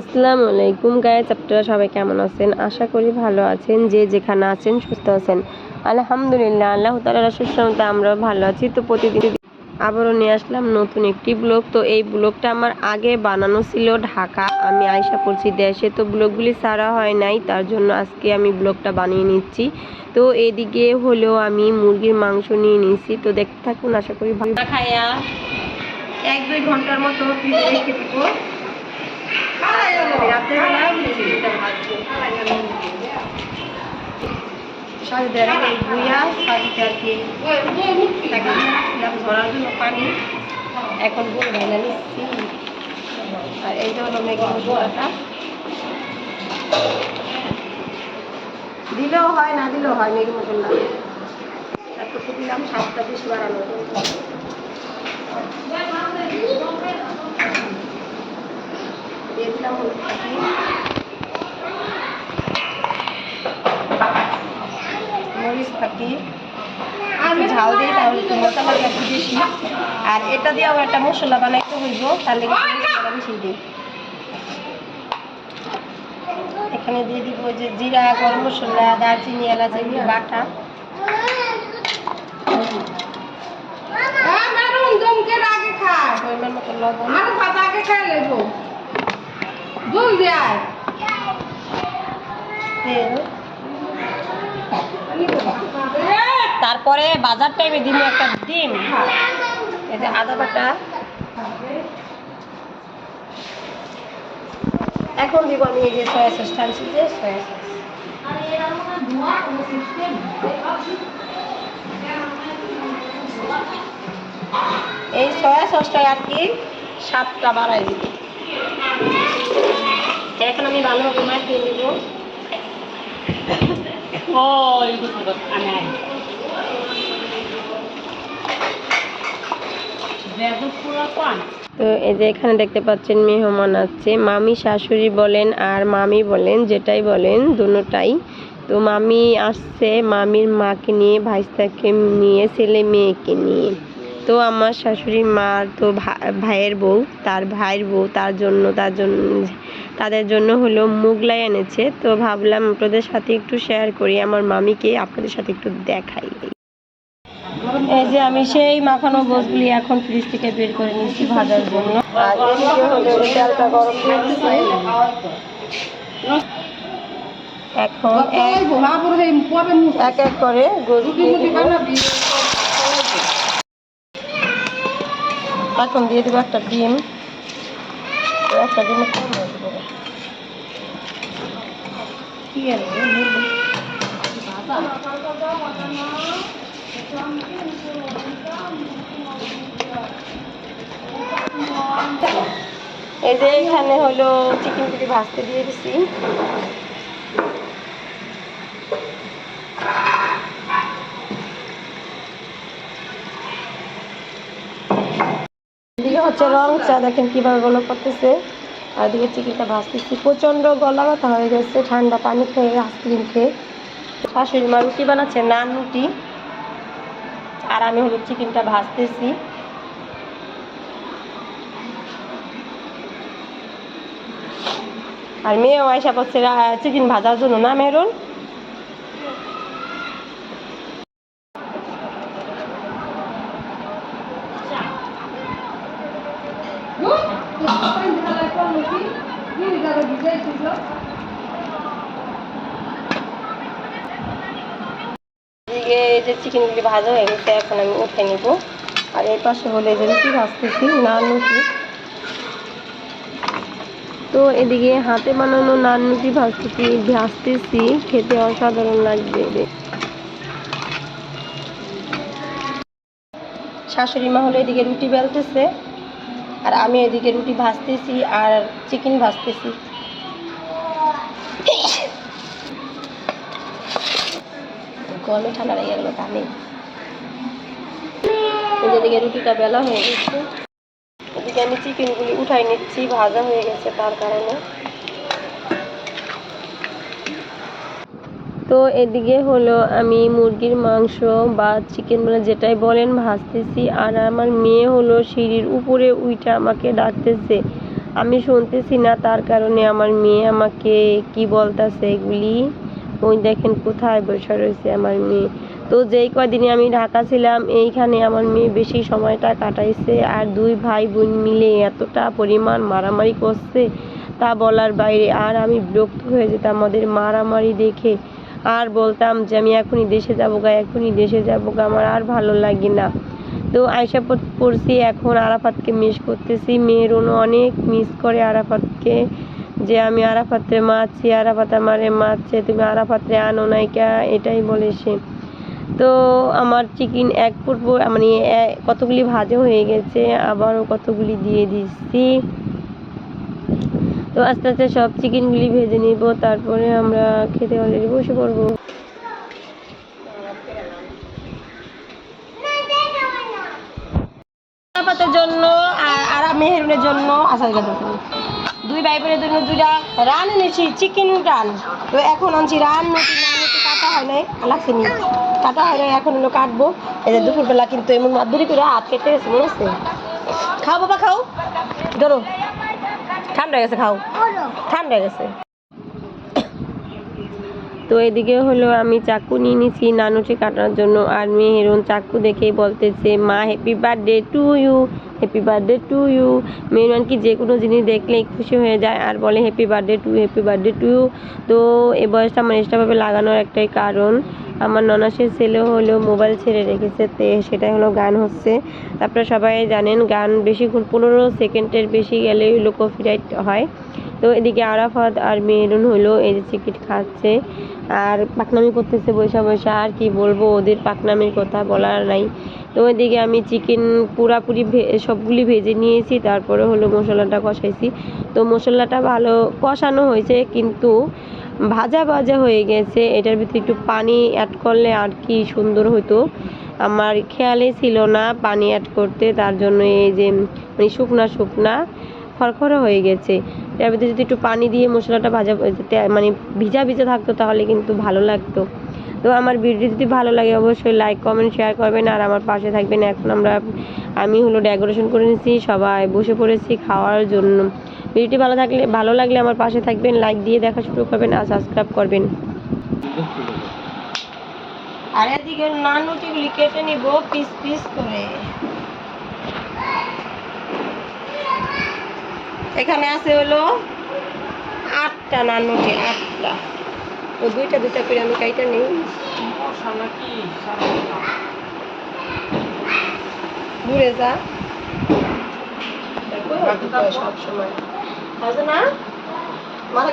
আসসালামু আলাইকুম গায়ে আপনারা সবাই কেমন আছেন? আশা করি ভালো আছেন, যে যেখানে আছেন সুস্থ আছেন। আলহামদুলিল্লাহ, আল্লাহ তালার সুসমতে আমরা ভালো আছি। তো প্রতিদিন আবারও নিয়ে আসলাম নতুন একটি ব্লগ। তো এই ব্লগটা আমার আগে বানানো ছিল ঢাকা। আমি আয়সা পড়ছি দেশে। তো ব্লগগুলি সারা হয় নাই, তার জন্য আজকে আমি ব্লগটা বানিয়ে নিচ্ছি। তো এদিকে হলেও আমি মুরগির মাংস নিয়ে নিয়েছি তো দেখতে থাকুন, আশা করি ভালো খাইয়া এক দুই ঘণ্টার মতো ফ্রিজে রেখে দেখা এই ভুইয়া সাথে আর কি তাকে ধরার জন্য পানি এখনগুলো ভেঙে নিচ্ছি আর এই যে হলো মেঘে মশলাটা দিলেও হয় না দিলেও হয় মেঘে মশলা তারপর তো দিলাম সাতটা বাড়ানোর জন্য দিয়ে দিলাম মরিচ পাখি ঝাল দিই তাহলে একটু মশলা লাগে একটু বেশি। আর এটা দিয়েও একটা মশলা বানাইতে হইব তাহলে মশলাটা বেশি দিই। এখানে দিয়ে দিব যে জিরা গরম মশলা দারচিনি এলাচ এগুলো বাটা। পরিমাণ মতো লবণ। তারপরে বাজার টাইমে দিব একটা ডিম। এই আদা বাটা। এখন দিব আমি এই যে সয়া সস এই সয়া সসটা আর কি স্বাদটা বাড়াই দিব। এখন আমি তো এই যে এখানে দেখতে পাচ্ছেন মেহমান আছে। মামি শাশুড়ি বলেন আর মামি বলেন, যেটাই বলেন দুটাই তো মামি আসছে মামির মাকে নিয়ে, ভাইস্তাকে নিয়ে, ছেলে মেয়েকে নিয়ে। তো আমার শাশুড়ি মার তো ভাইয়ের বউ, তার ভাইয়ের বউ, তার জন্য তার জন্য তাদের জন্য হলো মুগলাই এনেছে। তো ভাবলাম আপনাদের সাথে একটু শেয়ার করি, আমার মামিকে আপনাদের সাথে একটু দেখাই। এই যে আমি সেই মাখানো গোসগুলি এখন ফ্রিজ থেকে বের করে নিয়েছি ভাজার জন্য। এখন এক এক করে গোস দিয়ে দিব এখন দিয়ে দিব একটা ডিম। একটা ডিম এই যে এখানে হলো চিকেন পিটি ভাজতে দিয়ে দিছি। হচ্ছে রং, চা দেখেন কীভাবে গলা করতেছে। আর এদিকে চিকেনটা ভাজতেছি। প্রচণ্ড গলা ব্যথা হয়ে গেছে, ঠান্ডা পানি খেয়ে, আইসক্রিম খেয়ে। শাশুড়ি মা রুটি বানাচ্ছে, নান রুটি। আর আমি হলো চিকেনটা ভাজতেছি। আর মেয়েও আয়সা করছে চিকেন ভাজার জন্য না মেরুন এই যে চিকেনগুলি ভাজা হয়ে গেছে, এখন আমি উঠে নিব। আর এর পাশে হলে যে রুটি ভাজতেছি, নান রুটি। তো এদিকে হাতে বানানো নান রুটি ভাজতেছি ভাজতেছি, খেতে অসাধারণ লাগবে শাশুড়ি মা হলো এদিকে রুটি বেলতেছে। আর আমি এদিকে রুটি ভাজতেছি আর চিকেন ভাজতেছি। গরমে ঠান্ডা লেগে গেলো কানে এদিকে রুটিটা বেলা হয়ে গেছে। এদিকে আমি চিকেনগুলি উঠাই নিচ্ছি, ভাজা হয়ে গেছে তার কারণে। তো এদিকে হলো আমি মুরগির মাংস বা চিকেন মানে যেটাই বলেন ভাজতেছি। আর আমার মেয়ে হলো সিঁড়ির উপরে উইটা আমাকে ডাকতেছে। আমি শুনতেছি না, তার কারণে আমার মেয়ে আমাকে কি বলতেছে এগুলি? ওই দেখেন কোথায় বসে রয়েছে আমার মেয়ে। তো যেই কদিনে আমি ঢাকা ছিলাম, এইখানে আমার মেয়ে বেশি সময়টা কাটাইছে আর দুই ভাই বোন মিলে এতটা পরিমাণ মারামারি করছে তা বলার বাইরে আর আমি বিরক্ত হয়ে যেতাম। আমাদের মারামারি দেখে আর বলতাম যে আমি এখনই দেশে যাব গা, এখনই দেশে যাব গা, আমার আর ভালো লাগে না। তো আয়সা পড়ছি, এখন আরাফাতকে মিস করতেছি। মেয়েরও অনেক মিস করে আরাফাতকে, যে আমি আরাফাতরে মারছি, আরাফাত আমারে মারছে, তুমি আরাফাতরে আনো নাই নাইকা এটাই বলে সে। তো আমার চিকেন এক ফুট মানে কতগুলি ভাজা হয়ে গেছে, আবারও কতগুলি দিয়ে দিচ্ছি। তো আস্তে আস্তে সব চিকেনগুলি ভেজে নিব, তারপরে আমরা খেতে অলরেডি বসে পড়ব। জন্য আর জন্য জন্য রান এনেছি, চিকেন রান। তো এখন আনছি রান কাটা হয় নাই লাগছে নি। কাটা হয় নাই, এখন হলো কাটবো। দুপুরবেলা কিন্তু এমন করে হাত কেটে গেছে খাও বাবা, খাও। ধরো। ঠান্ডা হয়ে গেছে খাও। ঠান্ডা হয়ে গেছে। তো এদিকে হলো আমি চাকু নিয়ে নিছি নানুটি কাটার জন্য। আর মেহেরুন চাকু দেখেই বলতেছে মা happy birthday to you happy birthday to you মেহমান কি যে কোনো জিনিস দেখলেই খুশি হয়ে যায় আর বলে happy birthday to happy birthday to you তো এই বয়সটা আমার এক্সট্রাভাবে লাগানোর একটাই কারণ আমার ননাসের ছেলে হলো মোবাইল ছেড়ে রেখেছে তে সেটাই হলো গান হচ্ছে তারপরে সবাই জানেন গান বেশিক্ষণ পনেরো সেকেন্ডের বেশি গেলে হলো কপিরাইট হয় তো এদিকে আরাফাত আর মেহরুন হলো এই যে খাচ্ছে আর পাকনামি করতেছে বৈশা বৈশা আর কি বলব, ওদের পাকনামির কথা বলার নাই। তো ওইদিকে আমি চিকেন পুরাপুরি সবগুলি ভেজে নিয়েছি, তারপরে হলো মশলাটা কষাইছি। তো মশলাটা ভালো কষানো হয়েছে, কিন্তু ভাজা ভাজা হয়ে গেছে। এটার ভিতরে একটু পানি অ্যাড করলে আর কি সুন্দর হতো আমার খেয়ালে ছিল না পানি অ্যাড করতে, তার জন্য এই যে মানে শুকনা শুকনা খড়খড়ে হয়ে গেছে। এর ভিতরে যদি একটু পানি দিয়ে মশলাটা ভাজা মানে ভিজা ভিজা থাকতো তাহলে কিন্তু ভালো লাগতো। তো আমার ভিডিও যদি ভালো লাগে অবশ্যই লাইক কমেন্ট শেয়ার করবেন আর আমার পাশে থাকবেন। এখন আমরা, আমি হলো ডেকোরেশন করে নিয়েছি সবাই বসে পড়েছি খাওয়ার জন্য। ভিডিওটি ভালো থাকলে, ভালো লাগলে আমার পাশে থাকবেন লাইক দিয়ে দেখা শুরু করবেন আর সাবস্ক্রাইব করবেন। আর এদিকে নানুটিগুলি কেটে নিব পিস পিস করে। এখানে আছে হলো আটটা নানুটি আটটা তো দুইটা দুইটা করে আমি কাইটা নিই দূরে যা সব সময় আছে না মাথা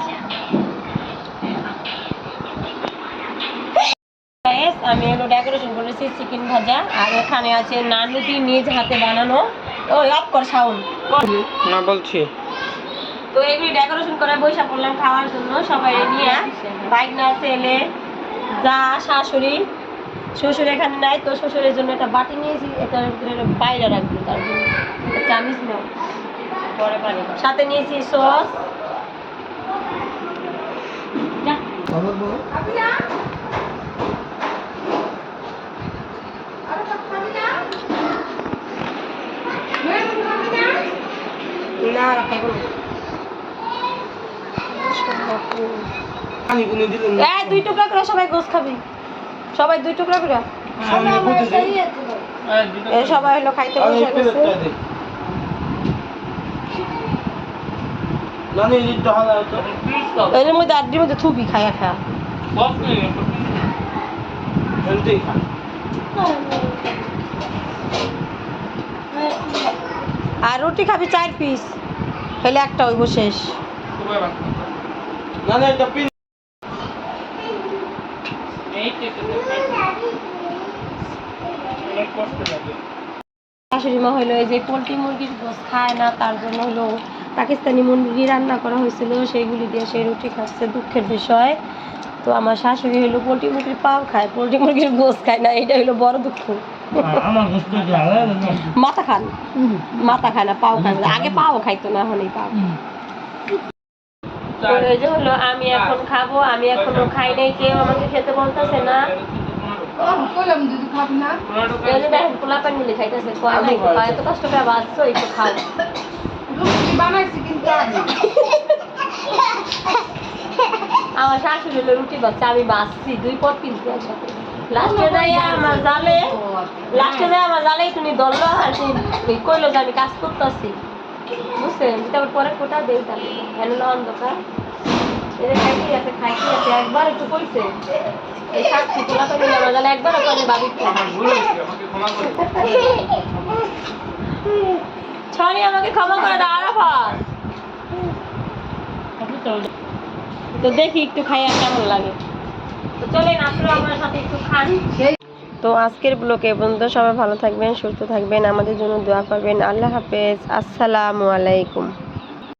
আমি হলো ডেকোরেশন করেছি চিকেন ভাজা আর এখানে আছে নানুটি নিজ হাতে বানানো। ও অফ কর সাউন্ড না বলছি। তো এগুলি ডেকোরেশন করে বৈশা পড়লাম খাওয়ার জন্য সবাই নিয়ে বাইক না ছেলে যা শাশুড়ি শ্বশুর এখানে নাই তো শ্বশুরের জন্য একটা বাটি নিয়েছি এটার ভিতরে বাইরে রাখব তার জন্য পরে পানি সাথে নিয়েছি সস যা। না রাখাবো না পানি কোনে দিলেন এই দুই টুকরা করে সবাই গোস খাবি। সবাই দুই টুকরা করে? সবাই হলো খাইতে বসে এর মধ্যে আড্ডির মধ্যে থুবি খায়া খায়া খা। আর রুটি খাবি চার পিস তাহলে একটা হইব শেষ। শাশুড়ি মা হলো এই যে পোলট্রি মুরগির গোস খায় না তার জন্য হলো পাকিস্তানি মুরগি রান্না করা হয়েছিল সেইগুলি দিয়ে সেই রুটি খাচ্ছে দুঃখের বিষয়। তো আমার শাশুড়ি হলো পোলট্রি মুরগির পাও খায় পোলট্রি মুরগির গোস খায় না এটা হলো বড় দুঃখ। মাথা খান। মাথা খায় না পাও খায় না আগে পাও খাইতো না এখন এই পাও। যে হলো আমি এখন খাব আমি এখনও খাই নাই কেউ আমাকে খেতে বলতেছে না। এত কষ্ট করে বাঁচছো একটু খাও। আমার শাশুড়ি হলো রুটি বাচ্চা আমি বাঁচছি দুই পর কিন্তু একসাথে। লাস্টে যাই আমার জালে, লাস্টে যাই আমার জালে তুমি ধরলো আর তুমি কইলো যে আমি কাজ করতেছি। বুঝছেন? তারপর পরে কোটা দেই তাহলে। কেন অন্ধকার। এদের খাইতে আছে খাইতে আছে। একবার একটু কইছে। এই সাক্ষী তোলা তো নিলে আমার জালে একবার করে বাবি ছড়ি আমাকে ক্ষমা করে দাও, আরাফাত। তো দেখি একটু খাইয়া কেমন লাগে। তো আজকের ব্লকে বন্ধু সবাই ভালো থাকবেন, সুস্থ থাকবেন। আমাদের জন্য দোয়া করবেন। আল্লাহ হাফেজ। আসসালামু আলাইকুম।